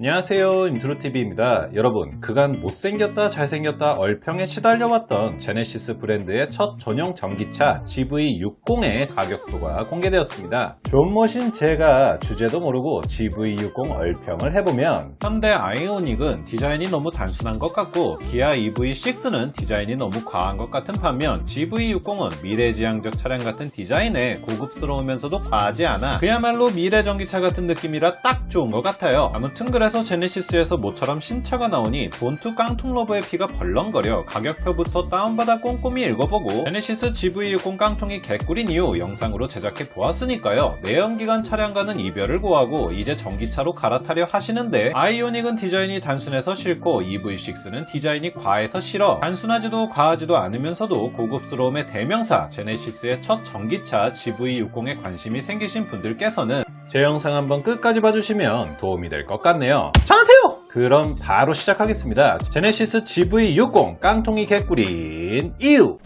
안녕하세요. 인트로TV입니다. 여러분 그간 못생겼다 잘생겼다 얼평에 시달려왔던 제네시스 브랜드의 첫 전용 전기차 GV60의 가격표가 공개되었습니다. 존머신 제가 주제도 모르고 GV60 얼평을 해보면 현대 아이오닉은 디자인이 너무 단순한 것 같고 기아 EV6는 디자인이 너무 과한 것 같은 반면 GV60은 미래지향적 차량 같은 디자인에 고급스러우면서도 과하지 않아 그야말로 미래 전기차 같은 느낌이라 딱 좋은 것 같아요. 아무튼 그래 서 제네시스에서 모처럼 신차가 나오니 본투 깡통 러버의 피가 벌렁거려 가격표부터 다운받아 꼼꼼히 읽어보고 제네시스 GV60 깡통이 개꿀인 이유 영상으로 제작해 보았으니까요 내연기관 차량과는 이별을 고하고 이제 전기차로 갈아타려 하시는데 아이오닉은 디자인이 단순해서 싫고 EV6는 디자인이 과해서 싫어 단순하지도 과하지도 않으면서도 고급스러움의 대명사 제네시스의 첫 전기차 GV60에 관심이 생기신 분들께서는 제 영상 한번 끝까지 봐주시면 도움이 될 것 같네요. 저한테요! 그럼 바로 시작하겠습니다. 제네시스 GV60 깡통이 개꿀인 이유!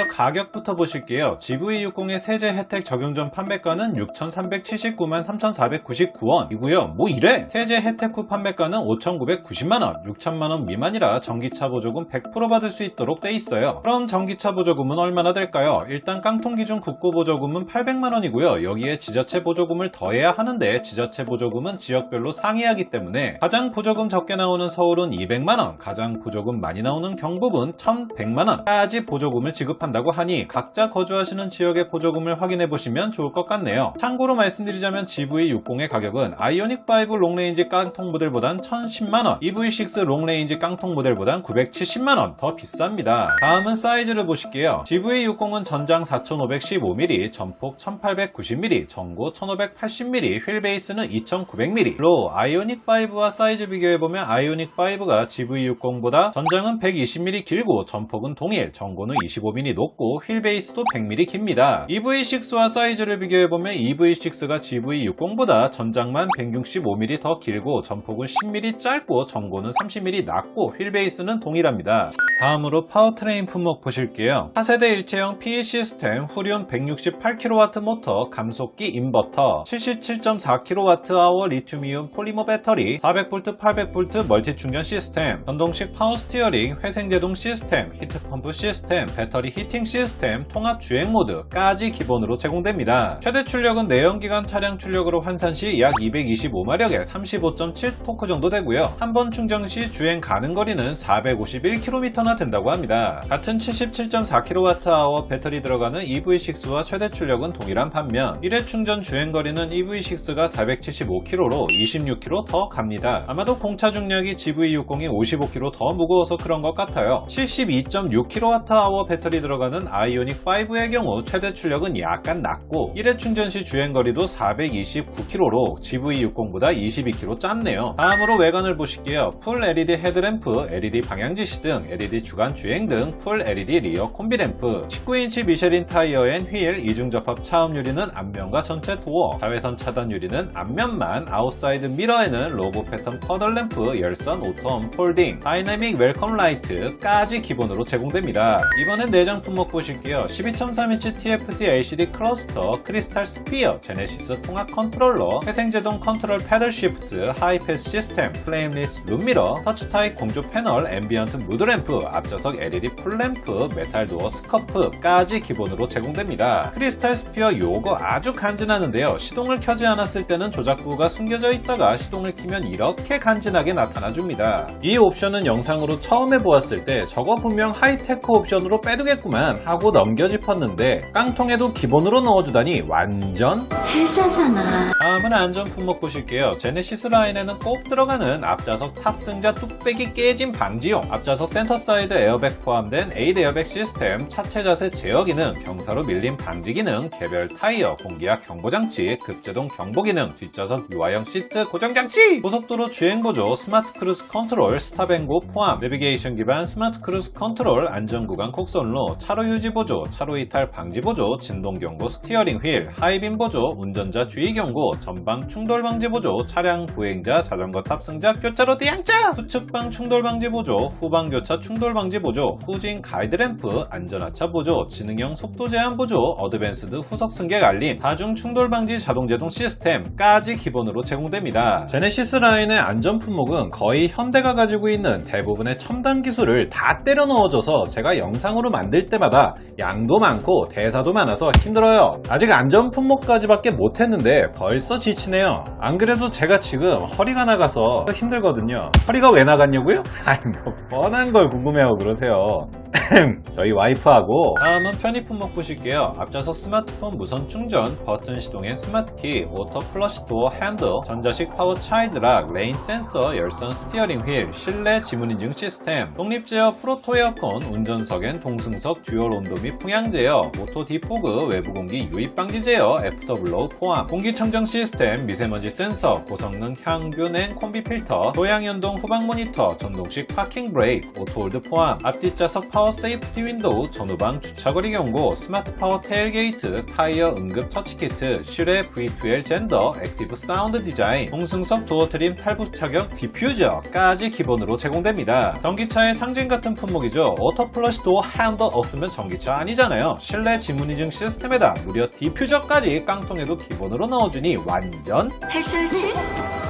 먼저 가격부터 보실게요. GV60의 세제 혜택 적용 전 판매가는 6,379만 3,499원이고요. 뭐 이래? 세제 혜택 후 판매가는 5,990만원, 6천만원 미만이라 전기차 보조금 100% 받을 수 있도록 돼 있어요. 그럼 전기차 보조금은 얼마나 될까요? 일단 깡통 기준 국고 보조금은 800만원이고요. 여기에 지자체 보조금을 더해야 하는데 지자체 보조금은 지역별로 상이하기 때문에 가장 보조금 적게 나오는 서울은 200만원, 가장 보조금 많이 나오는 경북은 1,100만원까지 보조금을 지급 한다고 하니 각자 거주하시는 지역의 보조금을 확인해 보시면 좋을 것 같네요. 참고로 말씀드리자면 GV60의 가격은 아이오닉5 롱레인지 깡통 모델보단 1010만원, EV6 롱레인지 깡통 모델보단 970만원 더 비쌉니다. 다음은 사이즈를 보실게요. GV60은 전장 4515mm, 전폭 1890mm, 전고 1580mm, 휠 베이스는 2900mm로 아이오닉5와 사이즈 비교해보면 아이오닉5가 GV60보다 전장은 120mm 길고 전폭은 동일, 전고는 25mm 높고 휠 베이스도 100mm 깁니다. EV6와 사이즈를 비교해보면 EV6가 GV60보다 전장만 165mm 더 길고 전폭은 10mm 짧고 전고는 30mm 낮고 휠 베이스는 동일합니다. 다음으로 파워트레인 품목 보실게요. 4세대 일체형 PE 시스템, 후륜 168kW 모터, 감속기 인버터, 77.4kWh 리튬이온 폴리머 배터리, 400V, 800V 멀티 충전 시스템, 전동식 파워 스티어링, 회생제동 시스템, 히트펌프 시스템, 배터리 히팅 시스템, 통합 주행 모드까지 기본으로 제공됩니다. 최대 출력은 내연기관 차량 출력으로 환산 시 약 225마력에 35.7 토크 정도 되고요. 한 번 충전 시 주행 가능 거리는 451km나 된다고 합니다. 같은 77.4kWh 배터리 들어가는 EV6와 최대 출력은 동일한 반면 1회 충전 주행 거리는 EV6가 475km로 26km 더 갑니다. 아마도 공차 중량이 GV60이 55kg 더 무거워서 그런 것 같아요. 72.6kWh 배터리 들어가는 아이오닉 5의 경우 최대 출력은 약간 낮고 1회 충전 시 주행 거리도 429km로 GV60보다 22km 짧네요. 다음으로 외관을 보실게요. 풀 LED 헤드램프, LED 방향지시 등 LED 주간 주행 등 풀 LED 리어 콤비램프, 19인치 미쉐린 타이어엔 휠, 이중 접합 차음 유리는 앞면과 전체 도어, 자외선 차단 유리는 앞면만, 아웃사이드 미러에는 로고 패턴 퍼덜 램프, 열선 오톰 폴딩, 다이내믹 웰컴 라이트까지 기본으로 제공됩니다. 이번엔 내장 품 목 보실게요. 12.3인치 TFT LCD 클러스터, 크리스탈 스피어, 제네시스 통합 컨트롤러, 회생제동 컨트롤 패들 시프트, 하이패스 시스템, 플레임리스 룸미러, 터치 타입 공조 패널, 앰비언트 무드램프, 앞좌석 LED 풀램프, 메탈 도어 스커프까지 기본으로 제공됩니다. 크리스탈 스피어 요거 아주 간지나는데요. 시동을 켜지 않았을 때는 조작부가 숨겨져 있다가 시동을 키면 이렇게 간지나게 나타나줍니다. 이 옵션은 영상으로 처음 해보았을 때 저거 분명 하이테크 옵션으로 빼두겠구 만 하고 넘겨 짚었는데 깡통에도 기본으로 넣어주다니 완전 회사잖아. 다음은 안전 품목 보실게요. 제네시스 라인에는 꼭 들어가는 앞좌석 탑승자 뚝배기 깨짐 방지용, 앞좌석 센터 사이드 에어백 포함된 에이드 에어백 시스템, 차체 자세 제어 기능, 경사로 밀림 방지 기능, 개별 타이어, 공기압 경보 장치, 급제동 경보 기능, 뒷좌석 유아형 시트 고정 장치, 고속도로 주행 보조, 스마트 크루즈 컨트롤, 스탑앤고 포함, 내비게이션 기반 스마트 크루즈 컨트롤, 안전 구간 곡선로 후 차로 유지 보조, 차로 이탈 방지 보조, 진동 경고 스티어링 휠, 하이빔 보조, 운전자 주의 경고, 전방 충돌 방지 보조, 차량 보행자, 자전거 탑승자, 교차로 대항자, 후측방 충돌 방지 보조, 후방 교차 충돌 방지 보조, 후진 가이드 램프, 안전하차 보조, 지능형 속도 제한 보조, 어드밴스드 후석 승객 알림, 다중 충돌 방지 자동 제동 시스템까지 기본으로 제공됩니다. 제네시스 라인의 안전 품목은 거의 현대가 가지고 있는 대부분의 첨단 기술을 다 때려 넣어줘서 제가 영상으로 만들 때마다 양도 많고 대사도 많아서 힘들어요. 아직 안전 품목까지밖에 못했는데 벌써 지치네요. 안 그래도 제가 지금 허리가 나가서 힘들거든요. 허리가 왜 나갔냐고요? 아니 뭐 뻔한 걸 궁금해하고 그러세요. 저희 와이프하고 다음은 편의 품목 보실게요. 앞좌석 스마트폰 무선 충전, 버튼 시동의 스마트키, 오토 플러시 도어 핸들, 전자식 파워 차이드락, 레인 센서, 열선 스티어링 휠, 실내 지문 인증 시스템, 독립 제어 프로토 에어컨, 운전석엔 동승석 듀얼 온도 및 풍향 제어, 오토 디포그, 외부 공기 유입 방지 제어, 애프터블로우 포함, 공기청정 시스템, 미세먼지 센서, 고성능 향균 앤 콤비 필터, 도양 연동 후방 모니터, 전동식 파킹 브레이크, 오토홀드 포함, 앞뒷 좌석 파워 세이프티 윈도우, 전후방 주차거리 경고, 스마트 파워 테일 게이트, 타이어 응급 처치 키트, 슈레 V2L 젠더, 액티브 사운드 디자인, 동승석 도어 트림 탈부 차격 디퓨저까지 기본으로 제공됩니다. 전기차의 상징 같은 품목이죠. 오토 플러시 도어 핸들 없으면 전기차 아니잖아요. 실내 지문 인증 시스템에다 무려 디퓨저까지 깡통에도 기본으로 넣어주니 완전 해솔실?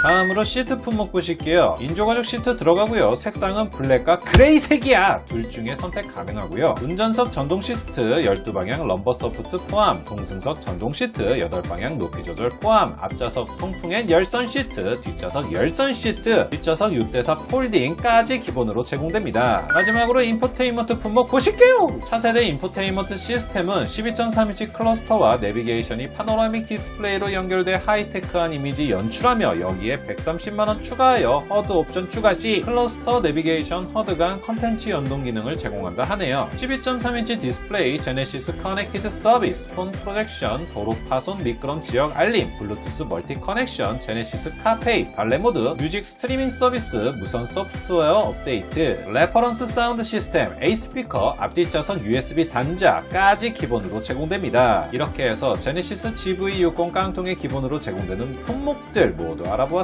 다음으로 시트 품목 보 실게요. 인조가죽 시트 들어가고요. 색상은 블랙과 그레이색이야. 둘 중에 선택 가능하고요. 운전석 전동 시트 12방향 럼버 서포트 포함, 동승석 전동 시트 8방향 높이 조절 포함, 앞좌석 통풍엔 열선 시트, 뒷좌석 열선 시트, 뒷좌석 6대4 폴딩까지 기본으로 제공됩니다. 마지막으로 인포테인먼트 품목 보실게요. 차세대 인포테인먼트 시스템은 12.3인치 클러스터와 내비게이션이 파노라믹 디스플레이로 연결돼 하이테크한 이미지 연출하며 여기에 130만원 추가하여 허드 옵션 추가 시 클러스터 내비게이션 허드 간 컨텐츠 연동 기능을 제공한다 하네요. 12.3인치 디스플레이, 제네시스 커넥티드 서비스, 폰 프로젝션, 도로 파손 미끄럼 지역 알림, 블루투스 멀티 커넥션, 제네시스 카페이, 발레 모드, 뮤직 스트리밍 서비스, 무선 소프트웨어 업데이트, 레퍼런스 사운드 시스템, A 스피커, 앞뒤 좌석 USB 단자까지 기본으로 제공됩니다. 이렇게 해서 제네시스 GV60 깡통에 기본으로 제공되는 품목들 모두 알아보았습니다.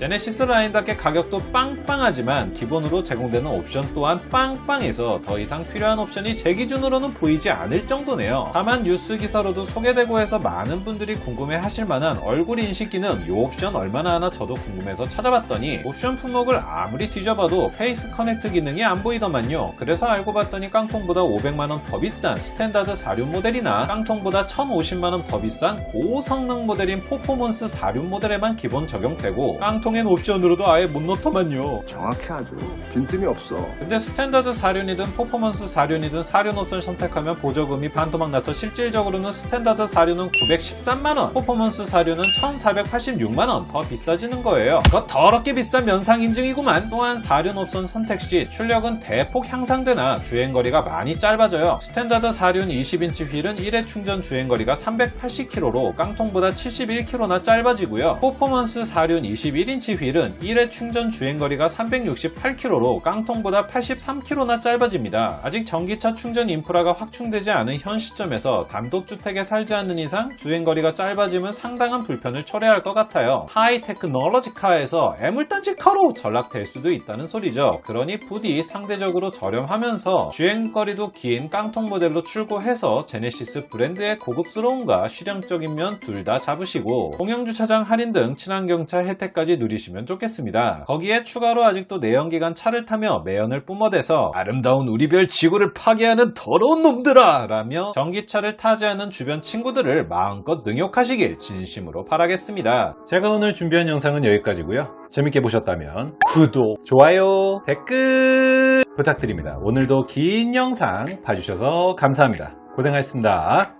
제네시스 라인답게 가격도 빵빵하지만 기본으로 제공되는 옵션 또한 빵빵해서 더 이상 필요한 옵션이 제 기준으로는 보이지 않을 정도네요. 다만 뉴스 기사로도 소개되고 해서 많은 분들이 궁금해 하실 만한 얼굴 인식 기능 이 옵션 얼마나 하나 저도 궁금해서 찾아봤더니 옵션 품목을 아무리 뒤져봐도 페이스 커넥트 기능이 안 보이더만요. 그래서 알고 봤더니 깡통보다 500만원 더 비싼 스탠다드 4륜 모델이나 깡통보다 1050만원 더 비싼 고성능 모델인 포포먼스 4륜 모델에만 기본 적용 되고 깡통엔 옵션으로도 아예 못 넣더만요. 정확해 아주 빈틈이 없어 근데 스탠다드 4륜이든 포퍼먼스 4륜이든 4륜 옵션 선택하면 보조금이 반토막 나서 실질적으로는 스탠다드 4륜은 913만원, 포퍼먼스 4륜은 1486만원 더 비싸지는 거예요. 그거 더럽게 비싼 면상 인증이구만. 또한 4륜 옵션 선택 시 출력은 대폭 향상되나 주행거리가 많이 짧아져요. 스탠다드 4륜 20인치 휠은 1회 충전 주행거리가 380km로 깡통보다 71km나 짧아지고요. 포퍼먼스 4륜 21인치 휠은 1회 충전 주행거리가 368km로 깡통보다 83km나 짧아집니다. 아직 전기차 충전 인프라가 확충되지 않은 현 시점에서 단독주택에 살지 않는 이상 주행거리가 짧아지면 상당한 불편을 초래할 것 같아요. 하이 테크놀로지 카에서 애물단지 카로 전락될 수도 있다는 소리죠. 그러니 부디 상대적으로 저렴하면서 주행거리도 긴 깡통 모델로 출고해서 제네시스 브랜드의 고급스러움과 실용적인 면 둘 다 잡으시고 공영주차장 할인 등 친환경차 혜택까지 누리시면 좋겠습니다. 거기에 추가로 아직도 내연기관 차를 타며 매연을 뿜어대서 아름다운 우리별 지구를 파괴하는 더러운 놈들아! 라며 전기차를 타지 않은 주변 친구들을 마음껏 능욕하시길 진심으로 바라겠습니다. 제가 오늘 준비한 영상은 여기까지고요. 재밌게 보셨다면 구독, 좋아요, 댓글 부탁드립니다. 오늘도 긴 영상 봐주셔서 감사합니다. 고생하셨습니다.